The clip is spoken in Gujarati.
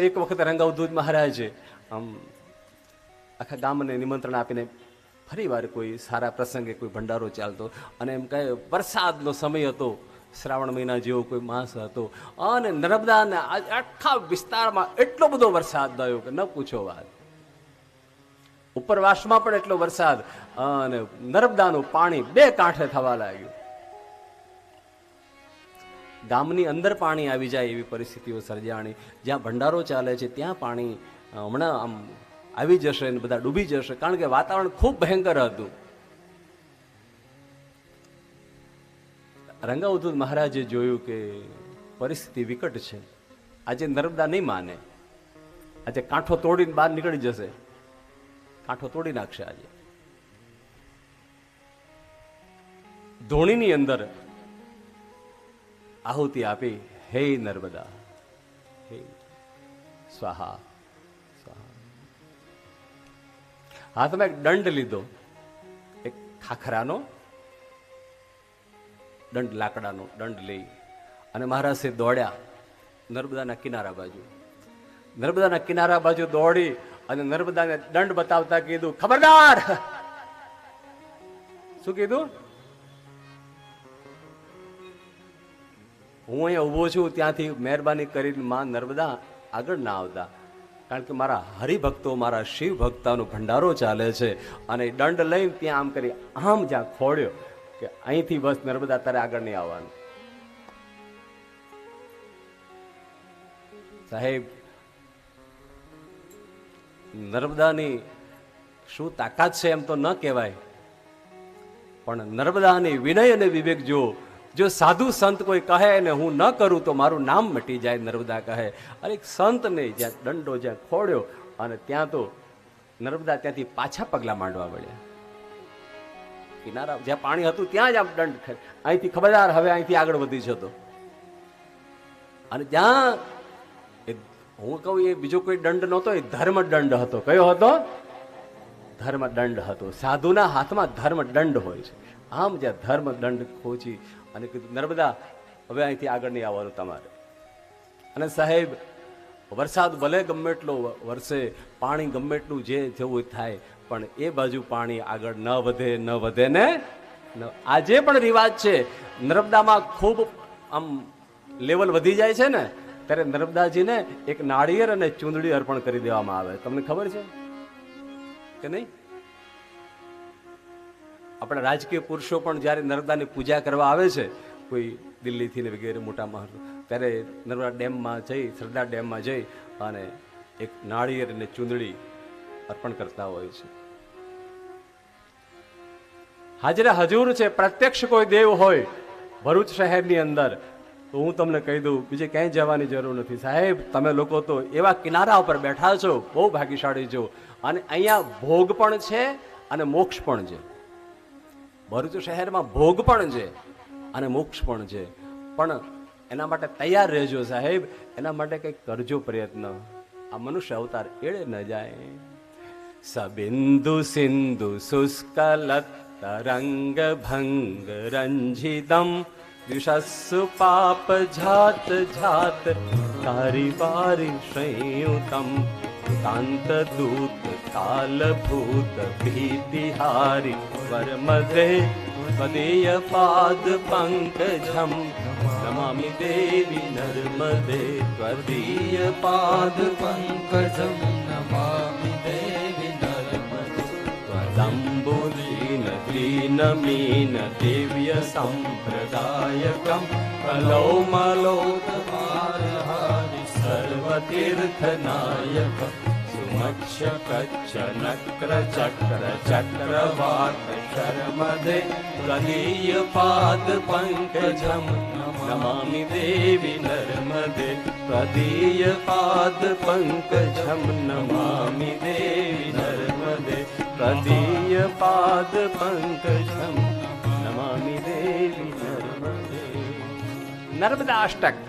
એક વખત રંગાવધૂત મહારાજે, આમ, આખા ગામને નિમંત્રણ આપીને ફરી વાર કોઈ સારા પ્રસંગે કોઈ ભંડારો ચાલતો. અને એમ કહે, વરસાદનો સમય હતો, શ્રાવણ મહિના જેવો કોઈ માસ હતો. અને નર્મદાના આખા વિસ્તારમાં એટલો બધો વરસાદ થયો કે ન પૂછો વાત. ઉપરવાસમાં પણ એટલો વરસાદ, અને નર્મદાનું પાણી બે કાંઠે થવા લાગ્યું. ગામની અંદર પાણી આવી જાય એવી પરિસ્થિતિઓ સર્જાણી. જ્યાં ભંડારો ચાલે છે, ત્યાં પાણી હમણાં આમ આવી જશે ને બધા ડૂબી જશે. કારણ કે વાતાવરણ ખૂબ ભયંકર હતું. રંગાવધૂત મહારાજે જોયું કે પરિસ્થિતિ વિકટ છે. આજે નર્મદા નહીં માને. આજે કાંઠો તોડીને બહાર નીકળી જશે. કાંઠો તોડી નાખશે આજે. ધોણીની અંદર આહુતિ આપી. હે નર્મદા. હે. સ્વાહા. સ્વાહા. હાથમાં એક દંડ લીધો. એક ખાખરાનો દંડ, લાકડાનો દંડ લઈ અને મહારાજે દોડ્યા નર્મદાના કિનારા બાજુ. નર્મદાના કિનારા બાજુ દોડી અને નર્મદાને દંડ બતાવતા કીધું, ખબરદાર! શું કીધું? હું અહીંયા ઊભો છું, ત્યાંથી મહેરબાની કરીને માં નર્મદા આગળ ના આવતા. કારણ કે મારા હરિભક્તો, મારા શિવ ભક્તાનો ભંડારો ચાલે છે અને દંડ લઈને ત્યાં આમ કરી આમ જ્યાં ખોડ્યો કે અહીંથી બસ નર્મદા તારે આગળ નહીં આવવાનું. સાહેબ, નર્મદાની શું તાકાત છે એમ તો ન કહેવાય. પણ નર્મદાની વિનય અને વિવેક જો જો સાધુ સંત કોઈ કહે ને હું ન કરું તો મારું નામ મટી જાય, નર્મદા કહે. અને એક સંતને જ્યાં દંડો જ્યાં ખોડ્યો અને ત્યાં તો નર્મદા ત્યાંથી પાછા પગલા માંડવા મળ્યા કિનારા જ્યાં પાણી હતું ત્યાં જ આમ દંડ અહીંથી ખબરદાર હવે અહીંથી આગળ વધી જતો. અને ત્યાં હું કહું એ બીજો કોઈ દંડ નહોતો, એ ધર્મ દંડ હતો. કયો હતો? ધર્મ દંડ હતો. સાધુના હાથમાં ધર્મ દંડ હોય છે. આમ જ્યાં ધર્મ દંડ ખોચી અને કીધું, નર્મદા, હવે અહીંથી આગળ નહીં આવવાનું તમારે. અને સાહેબ, વરસાદ ભલે ગમે એટલો વરસે, પાણી ગમે એટલું જે જેવું થાય, પણ એ બાજુ પાણી આગળ ન વધે ન વધે ન- આજે પણ રિવાજ છે. નર્મદામાં ખૂબ આમ લેવલ વધી જાય છે ને, ત્યારે નર્મદાજીને એક નાળિયેર અને ચૂંદડી અર્પણ કરી દેવામાં આવે. તમને ખબર છે? કે નહીં? આપણા રાજકીય પુરુષો પણ જ્યારે નર્મદાની પૂજા કરવા આવે છે, કોઈ દિલ્હીથી ને વગેરે મોટા મહાર ત્યારે નર્મદા ડેમમાં જઈ, સરદાર ડેમમાં જઈ અને એક નાળિયેર અને ચૂંદડી અર્પણ કરતા હોય છે. હાજરા હજુર છે, પ્રત્યક્ષ કોઈ દેવ હોય, ભરૂચ શહેરની અંદર તો હું તમને કહી દઉં, બીજે ક્યાંય જવાની જરૂર નથી. સાહેબ, તમે લોકો તો એવા કિનારા ઉપર બેઠા છો, બહુ ભાગ્યશાળી છો. અને અહીંયા ભોગ પણ છે અને મોક્ષ પણ છે. ભરૂચ શહેરમાં ભોગ પણ છે અને મોક્ષ પણ છે. પણ એના માટે તૈયાર રહેજો સાહેબ. એના માટે કંઈક કરજો પ્રયત્ન. આ મનુષ્ય અવતાર એળે ન જાય. સબિંદુ સિંધુ શુષ્કલત તરંગ ભંગ રંજિતમ विशस्तु पाप जात जात कारिवारि संयुतम् कान्तदूत कालभूत भीतिहारि वर्मदे त्वदीयपाद पङ्कजं नमामि देवि नर्मदे त्वदीयपाद पङ्कजम् मीन देव्य सम्प्रदायकम् अलोमलोतमा सर्वतीर्थनायक सुमक्षच्च नक्रचक्रचक्रवात कर्मदे नमामि देवि नर्मदे। प्रदीयपादपङ्कजं नमामि देवि नर्मदे। કદીય પાદ પંકજમ નમામિ દેવી નર્મદે નર્મદા અષ્ટક